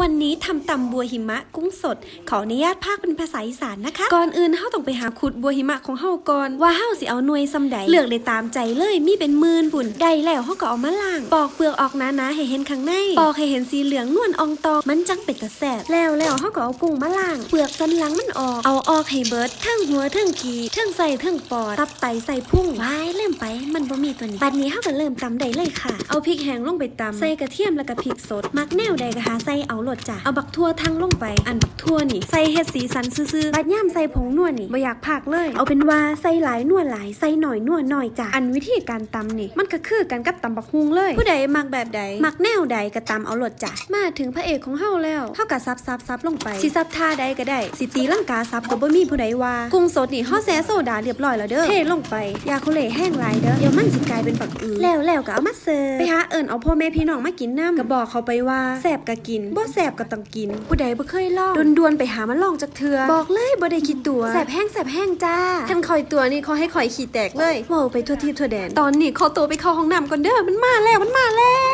วันนี้ทำตำบัวหิมะกุ้งสด ขออนุญาตภาคเป็นภาษาอีสานนะคะ ก่อนอื่นเฮาต้องไปหาขุดบัวหิมะของเฮาก่อนว่าเฮาสิเอาหน่วยซำใดเลือกเลยตามใจเลยมีเป็นหมื่นปุ่นได้แล้วเฮาก็เอามาล้าง ปอกเปลือกออกหนาๆให้เห็นข้างใน ปอกให้เห็นสีเหลืองนวลอองตองมันจังเป็นตะแสบแล้วแล้วเฮาก็เอากุ้งมาล้าง เปลือกสันหลังมันออก เอาออกให้เบิดทั้งหัวทั้งขีทั้งใส่ทั้งปอดตับไตใส่พุ่งว้ายเริ่มไป มันบ่มีตัวนี้บัดนี้เฮาก็เริ่มตำได้เลยค่ะ เอาพริกแห้งลงไปตำใส่กระเทียมแล้วก็พริกสดมักแนวใดก็หาใส่เอาลดจ้ะเอาบักทั่วทั้งลงไป อันบักทั่วนี่ ใส่เฮ็ดสีสันซื่อๆบัดย่ามใส่ผงนวดนี่บ่อยากพากเลย เอาเป็นว่าใส่หลายนวดหลายใส่หน่อยนวดหน่อยจ้ะอันวิธีการตำนี่ มันก็คือกันกับตำบักฮุงเลย ผู้ใดมักแบบใดมักแนวใดก็ตำเอาโลดจ้ะมาถึงพระเอกของเฮาแล้วเฮาก็ซับซับซับลงไปสิซับท่าใดก็ได้สิตีลังกาซับก็บ่มีผู้ใดว่ากุ้งสดนี่เฮาแซ่โซดาเรียบร้อยแล้วเด้อเทลงไปยาโคเลแห้งหลายเด้อเดี๋ยวมันสิกลายเป็นปักอือแล้วแล้วก็เอามาเสิร์ฟไปหาเอิ้นเอาพ่อแม่พี่น้องมากินน้ำก็บอกเขาไปว่าแซ่บก็กินบ่แซ่บก็ต้องกิน ผู้ใดบ่เคยลองดวนๆไปหามาลองจักเทื่อบอกเลยบ่ได้คิดตัวแซ่บแห้งแซ่บแห้งจ้าคันคอยตัวนี่เขาให้คอยขี้แตกเลยเว้าไปทั่วทิพย์ทั่วแดนตอนนี้ขอตัวไปเข้าห้องน้ำก่อนเด้อมันมาแล้วมันมาแล้ว